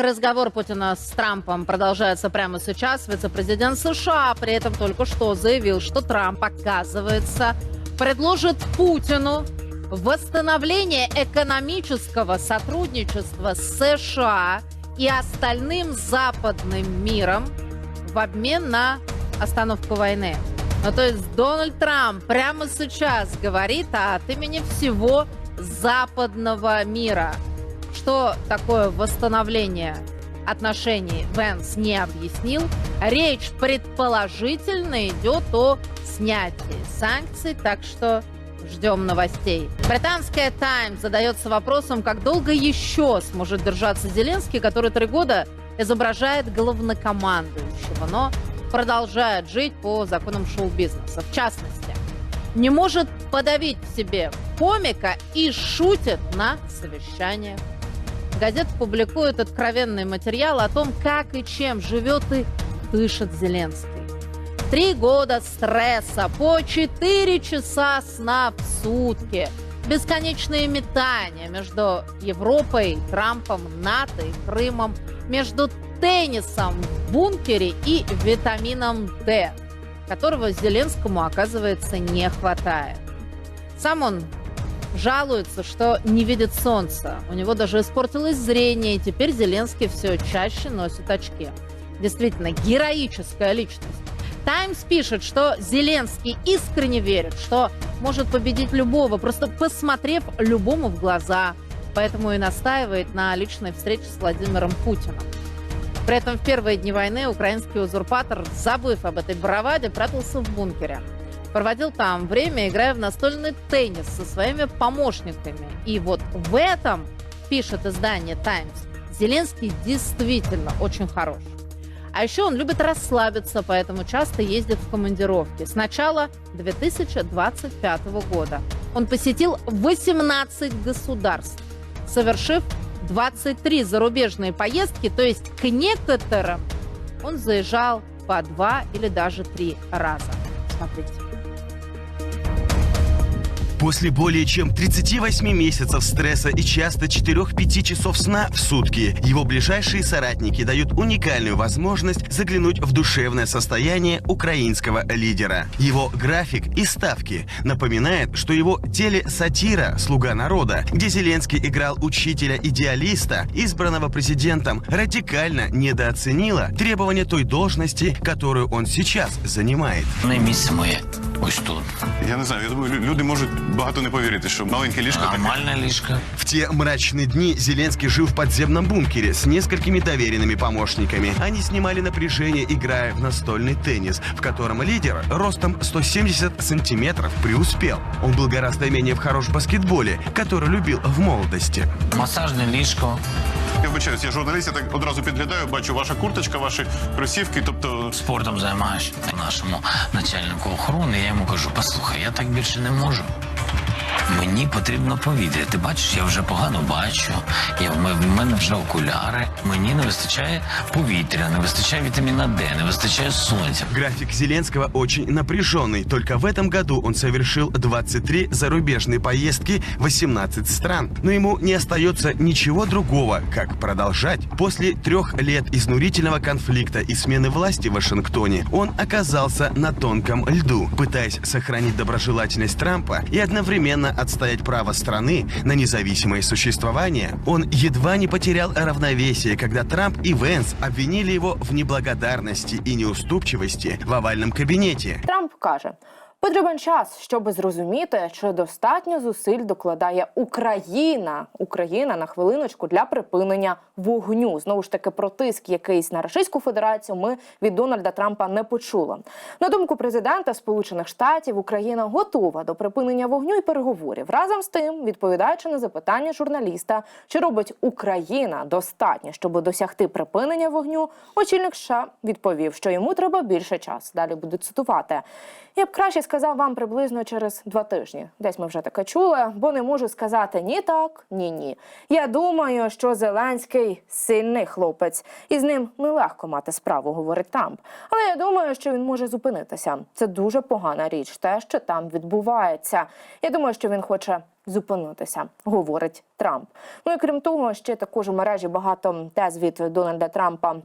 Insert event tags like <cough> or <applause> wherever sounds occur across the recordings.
Разговор Путина с Трампом продолжается прямо сейчас. Вице-президент США при этом только что заявил, что Трамп, оказывается, предложит Путину восстановление экономического сотрудничества с США и остальным западным миром в обмен на остановку войны. Ну, то есть Дональд Трамп прямо сейчас говорит от имени всего западного мира. Что такое восстановление отношений Венс не объяснил. Речь предположительно идет о снятии санкций, так что ждем новостей. Британская Таймс задается вопросом, как долго еще сможет держаться Зеленский, который три года изображает главнокомандующего, но продолжает жить по законам шоу-бизнеса. В частности, не может подавить в себе комика и шутит на совещаниях. Газета публикует откровенный материал о том, как и чем живет и дышит Зеленский. Три года стресса, по 4 часа сна в сутки, бесконечные метания между Европой, Трампом, НАТО и Крымом, между теннисом в бункере и витамином D, которого Зеленскому, оказывается, не хватает. Сам он жалуется, что не видит солнца. У него даже испортилось зрение, и теперь Зеленский все чаще носит очки. Действительно, героическая личность. Таймс пишет, что Зеленский искренне верит, что может победить любого, просто посмотрев любому в глаза. Поэтому и настаивает на личной встрече с Владимиром Путиным. При этом в первые дни войны украинский узурпатор, забыв об этой браваде, прятался в бункере. Проводил там время, играя в настольный теннис со своими помощниками. И вот в этом, пишет издание «Таймс», Зеленский действительно очень хорош. А еще он любит расслабиться, поэтому часто ездит в командировки. С начала 2025 года он посетил 18 государств, совершив 23 зарубежные поездки, то есть к некоторым он заезжал по два или даже три раза. Смотрите. После более чем 38 месяцев стресса и часто 4-5 часов сна в сутки, его ближайшие соратники дают уникальную возможность заглянуть в душевное состояние украинского лидера. Его график и ставки напоминает, что его телесатира «Слуга народа», где Зеленский играл учителя-идеалиста, избранного президентом, радикально недооценила требования той должности, которую он сейчас занимает. Місце моє. Ось тут. Я не знаю, я думаю, лю- люди можуть багато не повірити, що маленьке ліжко таке. Нормальне ліжко. В те мрачные дни Зеленский жил в подземном бункере с несколькими доверенными помощниками. Они снимали напряжение, играя в настольный теннис, в котором лидер ростом 170 сантиметров преуспел. Он был гораздо менее в хорош баскетболе, который любил в молодости. Масажне ліжко. Я вибачаюсь, я журналіст, я так одразу підглядаю, бачу ваша курточка, ваші кросівки, тобто Спортом займаюся Нашому начальнику охорони я йому кажу: послухай, я так більше не можу. Мені потрібно повітря. Ти бачиш, я вже погано бачу. Я, в ме- в мене вже окуляри. Мені не вистачає повітря, не вистачає вітаміна Д, не вистачає сонця. График Зеленского очень напряженный. Только в этом году он совершил 23 зарубежные поездки в 18 стран. Но ему не остается ничего другого, как продолжать. После трех лет изнурительного конфликта и смены власти в Вашингтоне он оказался на тонком льду, пытаясь сохранить доброжелательность Трампа и одновременно отстоять право страны на независимое существование. Он едва не потерял равновесие, когда Трамп и Венс обвинили его в неблагодарности и неуступчивости в овальном кабинете. Трамп каже: потрібен час, щоб зрозуміти, чи достатньо зусиль докладає Україна, Україна на хвилиночку для припинення вогню. Знову ж таки, про тиск якийсь на Російську Федерацію ми від Дональда Трампа не почули. На думку президента Сполучених Штатів, Україна готова до припинення вогню і переговорів. Разом з тим, відповідаючи на запитання журналіста, чи робить Україна достатньо, щоб досягти припинення вогню, очільник США відповів, що йому треба більше часу. Далі буду цитувати. Я б краще сказав вам приблизно через два тижні. Десь ми вже таке чули, бо не можу сказати ні так, ні ні. Я думаю, що Зеленський сильний хлопець, і з ним нелегко мати справу, говорить Трамп. Але я думаю, що він може зупинитися. Це дуже погана річ, те, що там відбувається. Я думаю, що він хоче зупинитися, говорить Трамп. Ну і крім того, ще також у мережі багато тез від Дональда Трампа.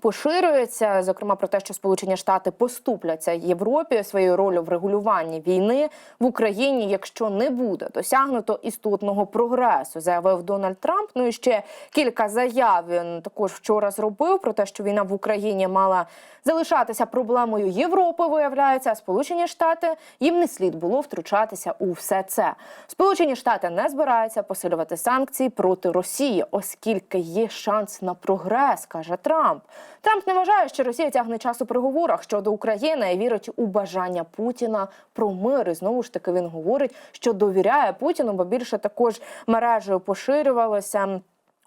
Поширюється зокрема про те, що Сполучені Штати поступляться Європі своєю ролью в регулюванні війни в Україні, якщо не буде досягнуто істотного прогресу, заявив Дональд Трамп. Ну і ще кілька заяв він також вчора зробив про те, що війна в Україні мала залишатися проблемою Європи. Виявляється, а Сполучені Штати їм не слід було втручатися у все це. Сполучені Штати не збираються посилювати санкції проти Росії, оскільки є шанс на прогрес, каже Трамп. Трамп не вважає, що Росія тягне час у переговорах щодо України і вірить у бажання Путіна про мир. І знову ж таки він говорить, що довіряє Путіну, бо більше також мережею поширювалося.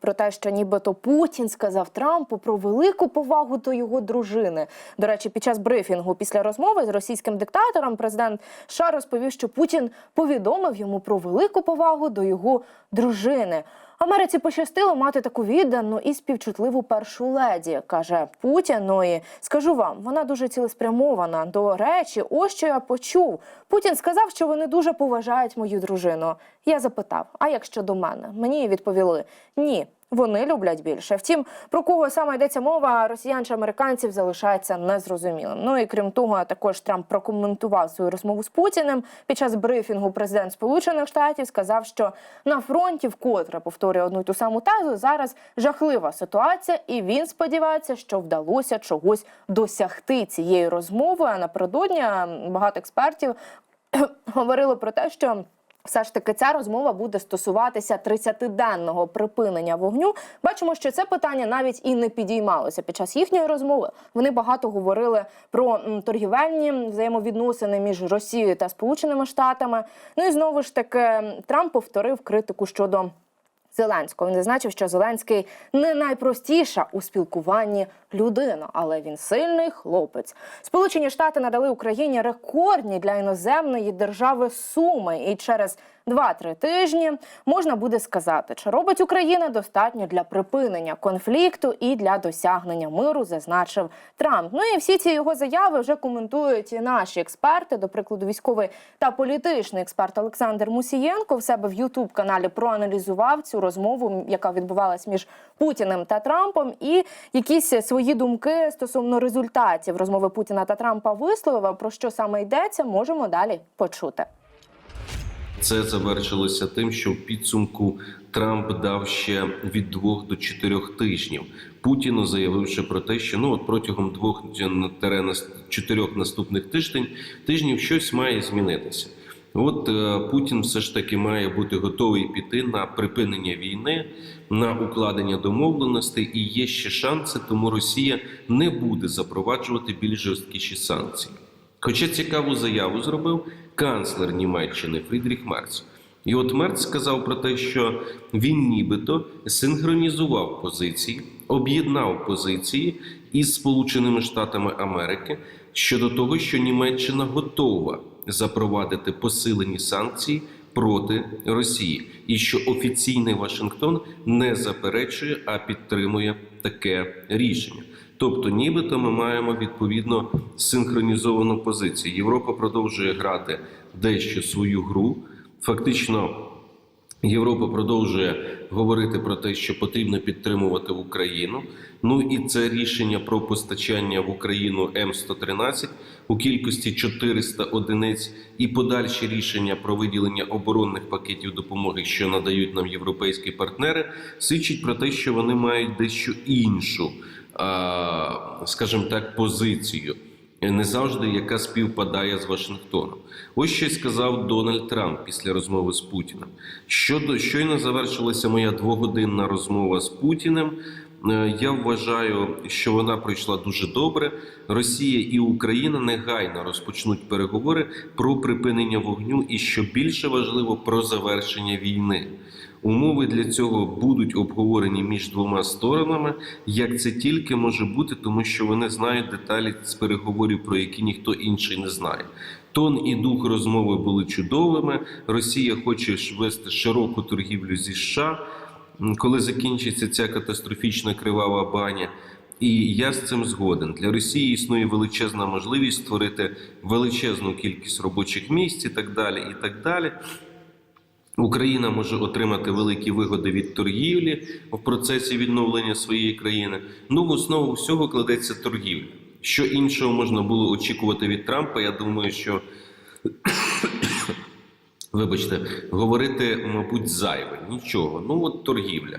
Про те, що нібито Путін сказав Трампу про велику повагу до його дружини. До речі, під час брифінгу після розмови з російським диктатором президент США розповів, що Путін повідомив йому про велику повагу до його дружини. Америці пощастило мати таку віддану і співчутливу першу леді, каже Путін. Ну скажу вам, вона дуже цілеспрямована. До речі, ось що я почув. Путін сказав, що вони дуже поважають мою дружину. Я запитав: а як щодо мене? Мені відповіли ні. Вони люблять більше. Втім, про кого саме йдеться мова, росіян чи американців залишається незрозумілим. Ну і крім того, також Трамп прокоментував свою розмову з Путіним. Під час брифінгу президент Сполучених Штатів сказав, що на фронті вкотре повторює одну й ту саму тезу. Зараз жахлива ситуація, і він сподівається, що вдалося чогось досягти цією розмовою. А напередодні багато експертів <clears throat> говорили про те, що. Все ж таки ця розмова буде стосуватися 30-денного припинення вогню. Бачимо, що це питання навіть і не підіймалося під час їхньої розмови. Вони багато говорили про торгівельні взаємовідносини між Росією та Сполученими Штатами. Ну і знову ж таки Трамп повторив критику щодо Зеленського. Він зазначив, що Зеленський не найпростіша у спілкуванні людина, але він сильний хлопець. Сполучені Штати надали Україні рекордні для іноземної держави суми, і через 2-3 тижні можна буде сказати, чи робить Україна достатньо для припинення конфлікту і для досягнення миру, зазначив Трамп. Ну і всі ці його заяви вже коментують і наші експерти. До прикладу, військовий та політичний експерт Олександр Мусієнко в себе в Ютуб каналі проаналізував цю розмову, яка відбувалась між Путіним та Трампом, і якісь свої думки стосовно результатів розмови Путіна та Трампа висловив. Про що саме йдеться, можемо далі почути. Це завершилося тим, що в підсумку Трамп дав ще від двох до чотирьох тижнів Путіну, заявивши про те, що ну от протягом двох чотирьох наступних тиждень тижнів щось має змінитися. От е, Путін все ж таки має бути готовий піти на припинення війни, на укладення домовленостей, і є ще шанси, тому Росія не буде запроваджувати більш жорсткіші санкції. Хоча цікаву заяву зробив канцлер Німеччини Фрідріх Мерц. І от Мерц сказав про те, що він нібито синхронізував позиції, об'єднав позиції із Сполученими Штатами Америки щодо того, що Німеччина готова запровадити посилені санкції проти Росії, і що офіційний Вашингтон не заперечує, а підтримує таке рішення. Тобто, нібито ми маємо відповідно синхронізовану позицію. Європа продовжує грати дещо свою гру. Фактично, Європа продовжує говорити про те, що потрібно підтримувати Україну. Ну і це рішення про постачання в Україну М113 у кількості 400 одиниць, і подальші рішення про виділення оборонних пакетів допомоги, що надають нам європейські партнери, свідчить про те, що вони мають дещо іншу, скажімо так, позицію не завжди яка співпадає з Вашингтоном. Ось що сказав Дональд Трамп після розмови з Путіним. Щодо щойно завершилася моя двогодинна розмова з Путіним. Е, Я вважаю, що вона пройшла дуже добре. Росія і Україна негайно розпочнуть переговори про припинення вогню і що більше важливо про завершення війни. Умови для цього будуть обговорені між двома сторонами. Як це тільки може бути, тому що вони знають деталі з переговорів, про які ніхто інший не знає. Тон і дух розмови були чудовими. Росія хоче вести широку торгівлю зі США. Коли закінчиться ця катастрофічна кривава баня. І я з цим згоден. Для Росії існує величезна можливість створити величезну кількість робочих місць і так далі. І так далі. Україна може отримати великі вигоди від торгівлі в процесі відновлення своєї країни. Ну, в основу всього кладеться торгівля. Що іншого можна було очікувати від Трампа? Я думаю, що вибачте, говорити, мабуть, зайве. Нічого. Ну от торгівля.